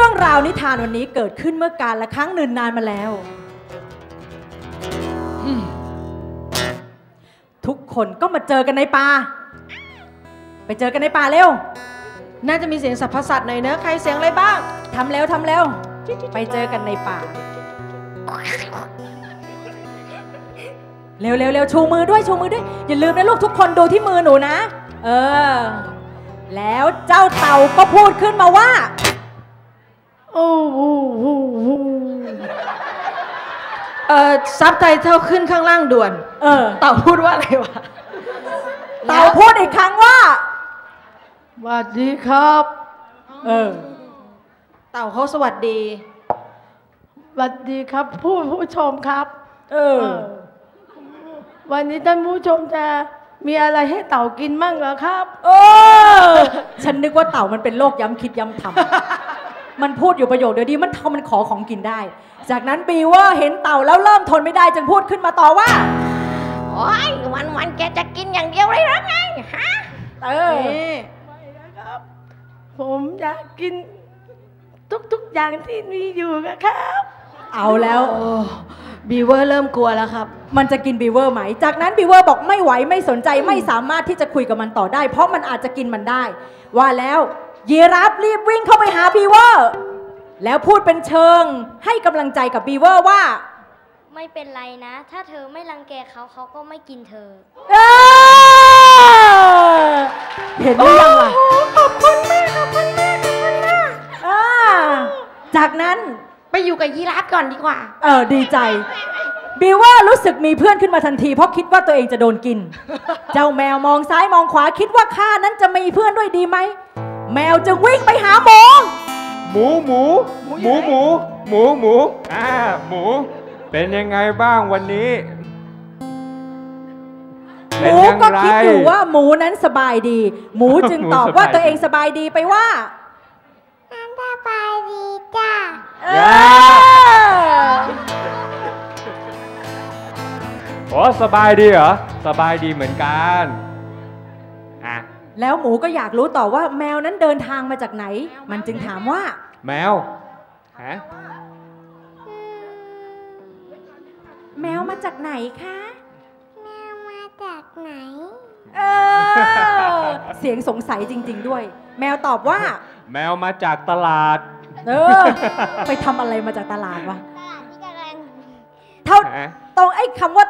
เรื่องราวนิทานวันนี้เกิดขึ้นเมื่อการละครั้งหนึ่งนานมาแล้ว ทุกคนก็มาเจอกันในป่า ไปเจอกันในป่าเร็ว น่าจะมีเสียงสัพพสัตว์หน่อยเนอะใครเสียงอะไรบ้างทำเร็วทำเร็วไปเจอกันในป่า เร็วเร็วเร็วชูมือด้วยชูมือด้วย อย่าลืมนะลูกทุกคนดูที่มือหนูนะ เออ แล้วเจ้าเต่าก็พูดขึ้นมาว่า โอ้โหโหโหเอ่อซับไตเติลขึ้นข้างล่างด่วน เออ เต่าพูดว่าอะไรวะ เต่าพูดอีกครั้งว่าสวัสดีครับ เออ เต่าเขาสวัสดีสวัสดีครับ ผู้ผู้ชมครับ เออ วันนี้ท่านผู้ชมจะมีอะไรให้เต่ากินมั่งเหรอครับ เออ ฉันนึกว่าเต่ามันเป็นโรคย้ำคิดย้ำทำ มันพูดอยู่ประโยคเดียวดีมันทำมันขอของกินได้ จากนั้นบีเวอร์เห็นเต่าแล้วเริ่มทนไม่ได้จึงพูดขึ้นมาต่อว่า โอ้ยวันวันๆแกจะกินอย่างเดียวเลยหรือไงฮะ เออ นี่ผมอยากกิน ทุกๆอย่างที่มีอยู่นะครับเอาแล้ว บีเวอร์เริ่มกลัวแล้วครับ มันจะกินบีเวอร์ไหม จากนั้นบีเวอร์บอกไม่ไหวไม่สนใจไม่สามารถที่จะคุยกับมันต่อได้ เพราะมันอาจจะกินมันได้ ว่าแล้ว ยีราฟรีบวิ่งเข้าไปหาบีเวอร์ แล้วพูดเป็นเชิงให้กำลังใจกับบีเวอร์ว่า ไม่เป็นไรนะ ถ้าเธอไม่รังแกเขาเขาก็ไม่กินเธอเออเห็นหรือยังล่ะขอบคุณมากขอบคุณมากขอบคุณมากอ่าจากนั้นไปอยู่กับยีราฟก่อนดีกว่า เออดีใจบีว่ารู้สึกมีเพื่อนขึ้นมาทันที เพราะคิดว่าตัวเองจะโดนกิน เจ้าแมวมองซ้ายมองขวาคิดว่าข้านั้นจะมีเพื่อนด้วยดีไหม แมวจึงวิ่งไปหาหมู หมูหมูหมูหมูหมูหมูอ่าหมู เป็นยังไงบ้างวันนี้หเป็นมูยังก็ไงคิดอยู่ว่าหมูนั้นสบายดี หมูจึงตอบหมูสบายว่าตัวเองสบายดีไปว่าน้ำตาปลายดีจ้าเอย้าอโอ้สบายดีเหรอ สบายดีเหมือนกันอะ แล้วหมูก็อยากรู้ต่อว่าแมวนั้นเดินทางมาจากไหน มันจึงถามว่า แมวฮะแมวมาจากไหนคะแมวมาจากไหน เออ เสียงสงสัยจริง ๆ ด้วย แมวตอบว่า แมวมาจากตลาด เออ ไปทำอะไรมาจากตลาดวะตลาดที่กำลังเท่าฮะตรงไอ้คำว่า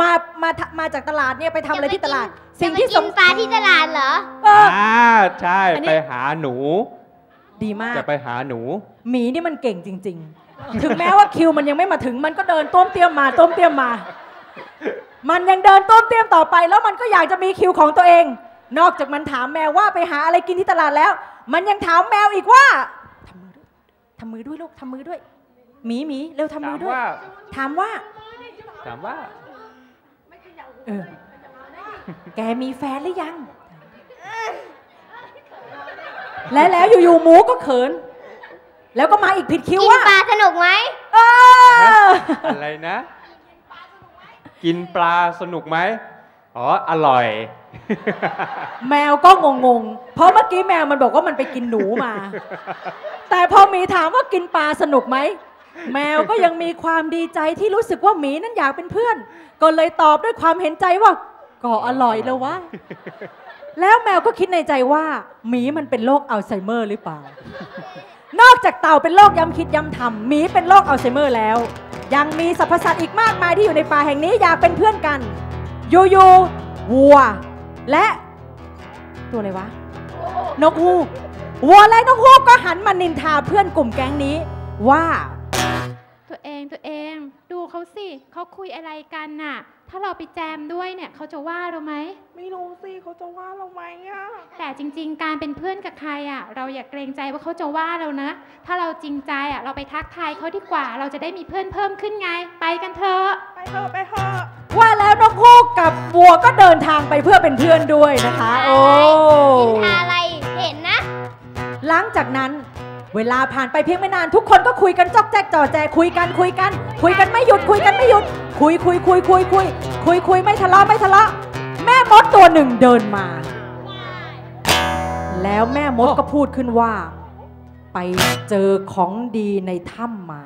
มามามาจากตลาดเนี่ยไปทำอะไรที่ตลาด สิ่งที่สจะงไปกินปลาที่ตลาดเหรอเอออ่าใช่อันนี้ไปหาหนู ดีมากจะไปหาหนู หมีนี่มันเก่งจริง ๆ ถึงแม้ว่าคิวมันยังไม่มาถึงมันก็เดินต้มเตี้ยมมาต้มเตี้ยมมา มันยังเดินต้มเตี้ยมต่อไป แล้วมันก็อยากจะมีคิวของตัวเอง นอกจากมันถามแมวว่าไปหาอะไรกินที่ตลาดแล้ว มันยังถามแมวอีกว่าทำมือด้วยทำมือด้วยลูกทำมือด้วยหมีหมีเร็วทำถามืมอด้วยว่าถามว่า ถามว่าเออ แกมีแฟนหรือยัง และแล้วอยู่ๆหมูก็เขิน แล้วก็มาอีกผิดคิวกินว่าปลาสนุกไหมเอออะไรนะ กินปลาสนุกไหมอ๋อ อร่อย แมวก็งงๆ เพราะเมื่อกี้แมวมันบอกว่ามันไปกินหนูมา แต่พอหมีถามว่ากินปลาสนุกไหม แมวก็ยังมีความดีใจที่รู้สึกว่าหมีนั้นอยากเป็นเพื่อน ก็เลยตอบด้วยความเห็นใจว่า ก็อร่อยแล้ววะ แล้วแมวก็คิดในใจว่าหมีมันเป็นโรคอัลไซเมอร์หรือเปล่า นอกจากเต่าเป็นโรคย้ำคิดย้ำทำหมีเป็นโรคอัลไซเมอร์แล้ว ยังมีสรรพสัตว์อีกมากมายที่อยู่ในป่าแห่งนี้อยากเป็นเพื่อนกัน ยูยูวัว และตัวอะไรวะ นกฮูกวัวและนกฮูกก็หันมานินทาเพื่อนกลุ่มแก๊งนี้ว่า ตัวเองตัวเองดู เขาสิเขาคุยอะไรกันน่ะ ถ้าเราไปแจมด้วยเนี่ยเขาจะว่าเราไหม ไม่รู้สิเขาจะว่าเราไหมอะแต่จริง ๆ การเป็นเพื่อนกับใครอะเราอย่าเกรงใจว่าเขาจะว่าเรานะ ถ้าเราจริงใจอะเราไปทักทายเขาดีกว่า เราจะได้มีเพื่อนเพิ่มขึ้นไง ไปกันเถอะไปเถอะไปเถอะว่าแล้วนกฮูกกับวัวก็เดินทางไปเพื่อเป็นเพื่อนด้วยนะคะ โอ้กินอะไรเห็นนะ หลังจากนั้น เวลาผ่านไปเพียงไม่นานทุกคนก็คุยกันจอกแจ๊กจ่อแจคุยกันคุยกัน คุยกันไม่หยุดคุยกันไม่หยุด คุยคุยคุยคุยคุยคุยคุยไม่ทะเลาะไม่ทะเลาะแม่มดตัวหนึ่งเดินมา แล้วแม่มดก็พูดขึ้นว่า ไปเจอของดีในถ้ำมา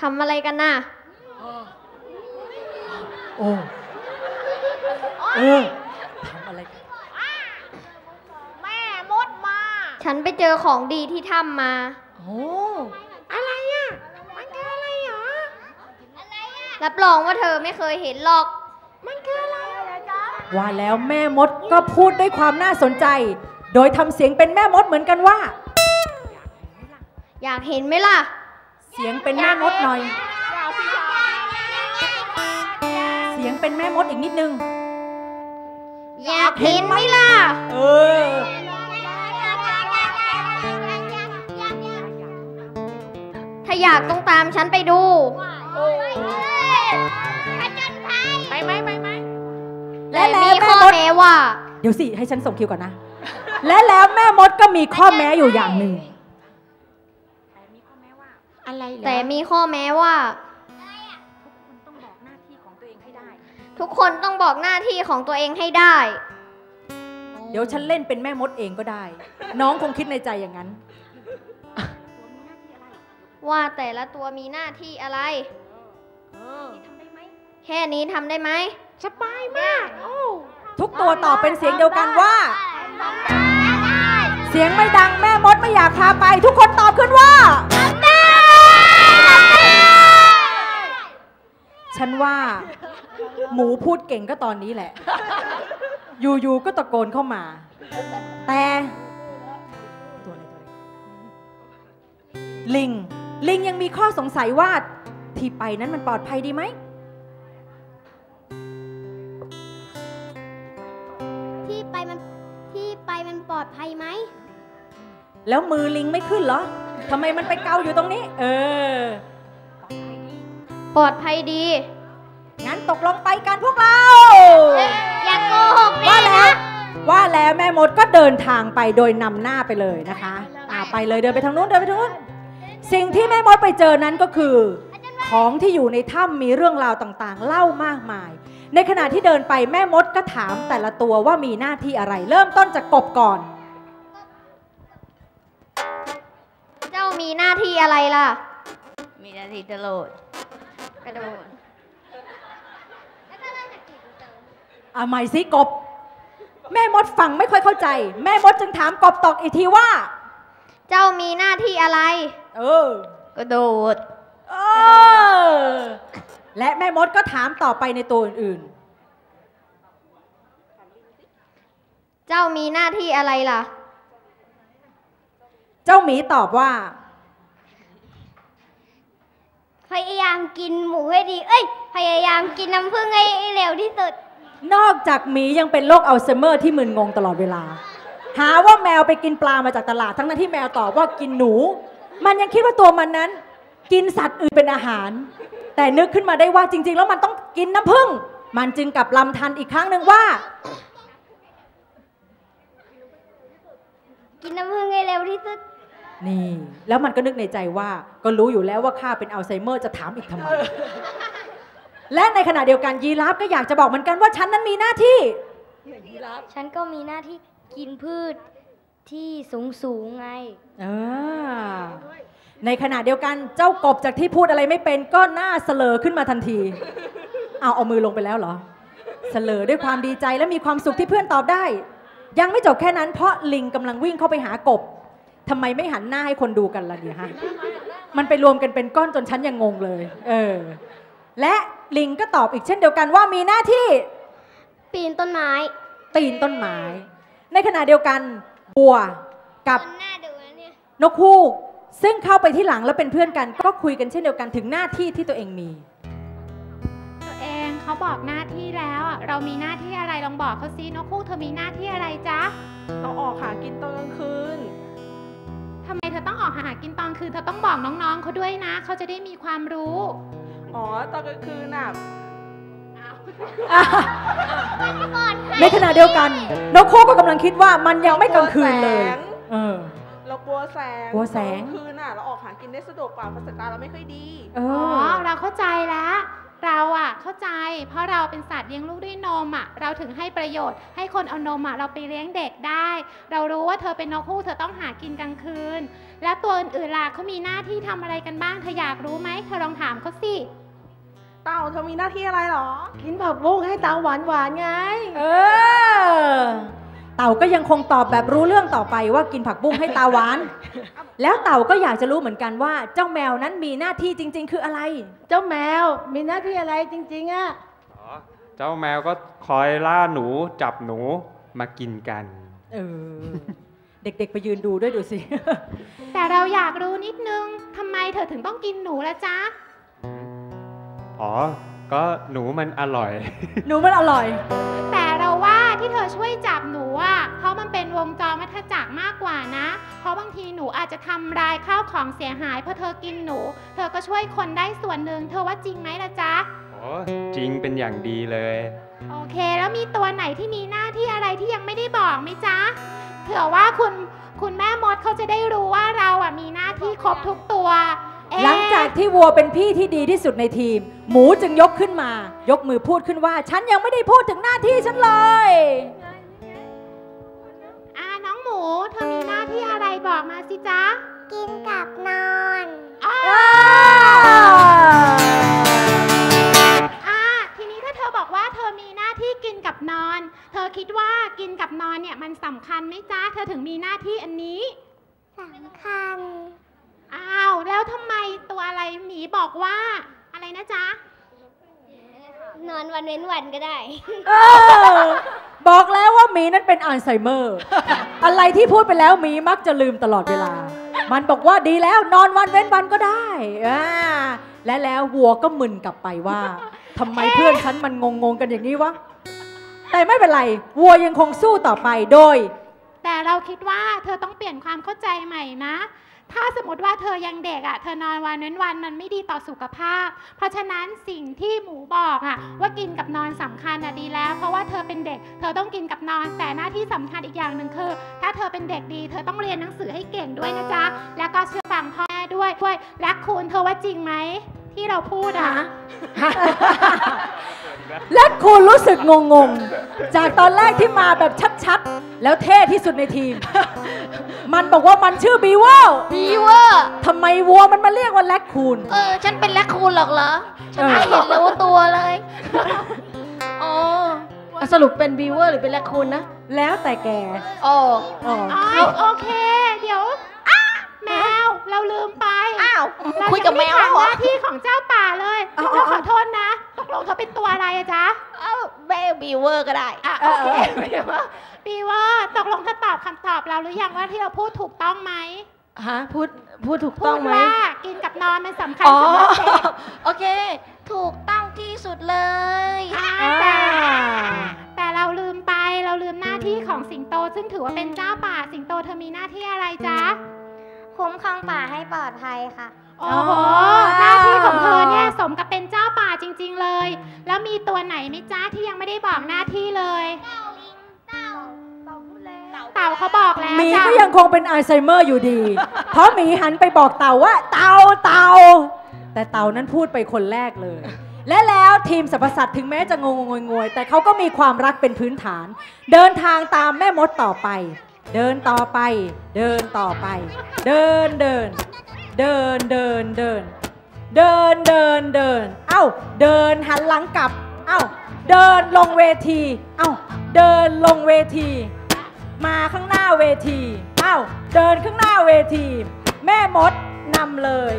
ทำอะไรกันน่ะโอ้เออทำอะไรกัน ฉันไปเจอของดีที่ถ้ำมา โอ้อะไรอะ มันคืออะไรหรอ รับรองว่าเธอไม่เคยเห็นหรอก มันคืออะไรจ๊ะว่าแล้วแม่มดก็พูดด้วยความน่าสนใจ โดยทำเสียงเป็นแม่มดเหมือนกันว่า อยากเห็นไหมล่ะ เสียงเป็นแม่มดหน่อย เสียงเป็นแม่มดอีกนิดนึง อยากเห็นไหมล่ะ เออ อยากต้องตามฉันไปดูไปไหมไปไหมและแต่แล้วมีแม่ข้อมดแม้ว่า เดี๋ยวสิ ให้ฉันส่งคิวก่อนนะ และแล้วแม่มดก็มีข้อแม้อยู่อย่างหนึ่งอะไรเหรอแต่มีข้อแม้ว่าต้องบอกหน้าที่ของตัวเองให้ได้ทุกคนต้องบอกหน้าที่ของตัวเองให้ได้ เดี๋ยวฉันเล่นเป็นแม่มดเองก็ได้ น้องคงคิดในใจอย่างนั้น ว่าแต่ละตัวมีหน้าที่อะไร แค่นี้ทำได้ไหมสบายมากโอ้ทุกตัวตอบเป็นเสียงเดียวกันว่า เสียงไม่ดังแม่มดไม่อยากพาไป ทุกคนตอบขึ้นว่าฉันว่า หมูพูดเก่งก็ตอนนี้แหละ อยู่ๆก็ตะโกนเข้ามา แต่ ตัวอะไรตัวอะไรลิง ลิงยังมีข้อสงสัยว่าที่ไปนั้นมันปลอดภัยดีไหม ที่ไปมันที่ไปมันปลอดภัยไหม แล้วมือลิงไม่ขึ้นเหรอทำไมมันไปเกาอยู่ตรงนี้ เออ ปลอดภัยดี งั้นตกลงไปกันพวกเรา อย่าโกหกว่าแล้วว่าแล้วแม่มดก็เดินทางไปโดยนำหน้าไปเลยนะคะ อ่าไปเลยเดินไปทางนู้นเดินไปทางนู้น สิ่งที่แม่มดไปเจอนั้นก็คือ ของที่อยู่ในถ้ำมีเรื่องราวต่างๆ เล่ามากมาย ในขณะที่เดินไปแม่มดก็ถามแต่ละตัวว่ามีหน้าที่อะไร เริ่มต้นจากกบก่อน เจ้ามีหน้าที่อะไรล่ะ มีหน้าที่จะโหลดกระโดดอะใหม่สิกบ แม่มดฟังไม่ค่อยเข้าใจ แม่มดจึงถามกบตอกอีกทีว่า เจ้ามีหน้าที่อะไร เออกระโดดเออและแม่มดก็ถามต่อไปในตัวอื่นเจ้ามีหน้าที่อะไรล่ะๆเจ้าหมีตอบว่า พยายามกินหมูให้ดี เอ้ย พยายามกินน้ำผึ้งให้เร็วที่สุด นอกจากหมียังเป็นโรคอัลไซเมอร์ที่มึนงงตลอดเวลา หาว่าแมวไปกินปลามาจากตลาดทั้งนั้นที่แมวตอบว่ากินหนู มันยังคิดว่าตัวมันนั้น กินสัตว์อื่นเป็นอาหาร แต่นึกขึ้นมาได้ว่าจริง ๆ แล้วมันต้องกินน้ำผึ้งมันจึงกลับลำทันอีกครั้งหนึ่งว่า กินน้ำผึ้งให้เร็วที่สุดนี่ แล้วมันก็นึกในใจว่า ก็รู้อยู่แล้วว่าข้าเป็นอัลไซเมอร์จะถามอีกทำไม และในขณะเดียวกันยีราฟก็อยากจะบอกเหมือนกันว่าฉันนั้นมีหน้าที่ ฉันก็มีหน้าที่กินพืช ที่สูงสูงๆไงอ่าในขณะเดียวกันเจ้ากบจากที่พูดอะไรไม่เป็นก็หน้าเสลอขึ้นมาทันที เอาเอามือลงไปแล้วเหรอ เสลอด้วยความดีใจและมีความสุขที่เพื่อนตอบได้ ยังไม่จบแค่นั้นเพราะลิงกำลังวิ่งเข้าไปหากบทำไมไม่หันหน้าให้คนดูกันล่ะเนี่ยฮะ มันไปรวมกันเป็นก้อนจนฉันยังงงเลย เออ และลิงก็ตอบอีกเช่นเดียวกันว่ามีหน้าที่ ปีนต้นไม้ ตีนต้นไม้ ในขณะเดียวกัน บัวกับหน้าดูนะเนี่ยนกฮูกซึ่งเข้าไปที่หลังแล้วเป็นเพื่อนกัน ก็คุยกันเช่นเดียวกันถึงหน้าที่ที่ตัวเองมี ตัวเองเขาบอกหน้าที่แล้วอะเรามีหน้าที่อะไรลองบอกเขาซินกคู่เธอมีหน้าที่อะไรจ๊ะเราออกหากินตอนกลางคืนทำไมเธอต้องออกหากินตอนคืนเธอต้องบอกน้องๆเขาด้วยนะ เขาจะได้มีความรู้ อ๋อตอนกลางคืนน่ะ ในขณะเดียวกันนกฮูกก็กำลังคิดว่ามันยังไม่กลางคืนเลยแสงเออเรากลัวแสงกลัวแสงตอนกลางคืนน่ะเราออกหากินได้สะดวกกว่าเพราะสายตาเราไม่ค่อยดีเออ๋ออเราเข้าใจแล้วเราอะเข้าใจ เพราะเราเป็นสัตว์เลี้ยงลูกด้วยนมอะเราถึงให้ประโยชน์ ให้คนเอานมอะเราไปเลี้ยงเด็กได้ เรารู้ว่าเธอเป็นนกฮูกเธอต้องหากินกลางคืน แล้วตัวอื่นๆล่ะเขามีหน้าที่ทำอะไรกันบ้างเธออยากรู้ไหมเธอลองถามเขาสิ เต่าเธอมีหน้าที่อะไรหรอ กินผักบุ้งให้เต่าหวานหวานๆไง เออ เต่าก็ยังคงตอบแบบรู้เรื่องต่อไปว่ากินผักบุ้งให้ตาหวาน แล้วเต่าก็อยากจะรู้เหมือนกันว่า เจ้าแมวนั้นมีหน้าที่จริง ๆ คืออะไร เจ้าแมวมีหน้าที่อะไรจริง ๆอะอ๋อเจ้าแมวก็คอยล่าหนูจับหนูมากินกัน เออ เด็กๆไปยืนดูด้วยดูสิ แต่เราอยากรู้นิดนึงทำไมเธอถึงต้องกินหนูละจ๊ะ อ๋อ ก็หนูมันอร่อย หนูมันอร่อย แต่เราว่าที่เธอช่วยจับหนูอะเพราะมันเป็นวงจรวัฏจักรมากกว่านะ เพราะบางทีหนูอาจจะทำลายข้าวของเสียหายเพราะเธอกินหนู เธอก็ช่วยคนได้ส่วนหนึ่งเธอว่าจริงไหมล่ะจ๊ะอ๋อจริงเป็นอย่างดีเลย โอเค แล้วมีตัวไหนที่มีหน้าที่อะไรที่ยังไม่ได้บอกไหมจ๊ะเผื่อว่าคุณคุณแม่มดเขาจะได้รู้ว่าเราอะมีหน้าที่ครบทุกตัวเอ๊ะ หลังจากที่วัวเป็นพี่ที่ดีที่สุดในทีม หมูจึงยกขึ้นมา ยกมือพูดขึ้นว่า ฉันยังไม่ได้พูดถึงหน้าที่ฉันเลยอ่าน้องหมู เธอมีหน้าที่อะไรบอกมาสิจ๊ะ กินกับนอนอ่าอ่าอ่าทีนี้ถ้าเธอบอกว่าเธอมีหน้าที่กินกับนอน เธอคิดว่ากินกับนอนเนี่ยมันสำคัญไหมจ๊ะ เธอถึงมีหน้าที่อันนี้สำคัญ อ้าว แล้วทำไมตัวอะไรหมีบอกว่า อะไรนะจ๊ะ นอนวันเว้นวันก็ได้ เออ บอกแล้วว่าหมีนั้นเป็นอัลไซเมอร์ อะไรที่พูดไปแล้วหมีมักจะลืมตลอดเวลา มันบอกว่าดีแล้วนอนวันเว้นวันก็ได้อ่าและแล้ววัวก็มึนกลับไปว่าทำไมเพื่อนฉันมันงงๆกันอย่างนี้วะ แต่ไม่เป็นไร วัวยังคงสู้ต่อไปโดย แต่เราคิดว่าเธอต้องเปลี่ยนความเข้าใจใหม่นะ ถ้าสมมติว่าเธอยังเด็กอะ่ะ เธอนอนวันเว้นวันมันไม่ดีต่อสุขภาพ เพราะฉะนั้นสิ่งที่หมูบอกอะ่ะ ว่ากินกับนอนสำคัญอะดีแล้ว เพราะว่าเธอเป็นเด็ก เธอต้องกินกับนอน แต่หน้าที่สำคัญอีกอย่างหนึ่งคือ ถ้าเธอเป็นเด็กดี เธอต้องเรียนหนังสือให้เก่งด้วยนะจ๊ะ แล้วก็เชื่อฟังพ่อแม่ด้วยด้วยรักคุณเธอว่าจริงไหมที่เราพูดอะและคุณรู้สึกงงๆ จากตอนแรกที่มาแบบชัดๆ แล้วเท่ที่สุดในทีม มันบอกว่ามันชื่อบีเวอร์บีเวอร์ทำไมวัวมันมาเรียกว่าแลคคูน เออ ฉันเป็นแลคคูนหรอกเหรอ ฉันเออไม่เห็นเลยว่าตัวเลยอ๋ออะสรุปเป็นบีเวอร์หรือเป็นแรคคูนนะ แล้วแต่แกอ๋ออ๋ออ๋อโอเค เดี๋ยวอะแมวเราลืมไป อ้าวเราคุยกับแมวยัแล้งวไม่เหรอถามหน้าที่ของเจ้าป่าเลยเอาเอาเราเอาขอโทษนะตก ลงเขาเป็นตัวอะไรอะจ๊ะเอ้าแม่บีเวอร์ก็ได้อะเอโออเคเออบีว่าบีว่าตกลงเธอตอบคำตอบเราหรือยังว่าที่เราพูดถูกต้องไหมฮะพูดพูดถูกพูต้องดไหมว่ากินกับนอนมันสำคัญอ๋อสำหรับเด็กโอเค ถูกต้องที่สุดเลยอะอ่าแต่แต่เราลืมไปเราลืมหน้าที่ของสิงโต ซึ่งถือว่าเป็นเจ้าป่าสิงโตเธอมีหน้าที่อะไรจ๊ะคุ้มครองป่าให้ปลอดภัยค่ะ โอ้โหอ๋อหน้าที่ของเธอเนี่ยสมกับเป็นเจ้าป่าจริง ๆเลย แล้วมีตัวไหนไหมจ้าที่ยังไม่ได้บอกหน้าที่เลย เต่าเขาบอกแล้วหมีจ้ะก็ยังคงเป็นอัลไซเมอร์อยู่ดี เพราะหมีหันไปบอกเต่าว่า เต่าเต่าแต่เต่านั้นพูดไปคนแรกเลย และแล้วทีมสรรพสัตว์ถึงแม้จะงงงงวยๆแต่เขาก็มีความรักเป็นพื้นฐาน เดินทางตามแม่มดต่อไป เดินต่อไป เดินต่อไป เดินเดิน เดินเดินเดิน เดินเดินเดิน เอ้า เดินหันหลังกลับ เอ้า เดินลงเวที เอ้า เดินลงเวที มาข้างหน้าเวที เอ้า เดินข้างหน้าเวที แม่มดนำเลย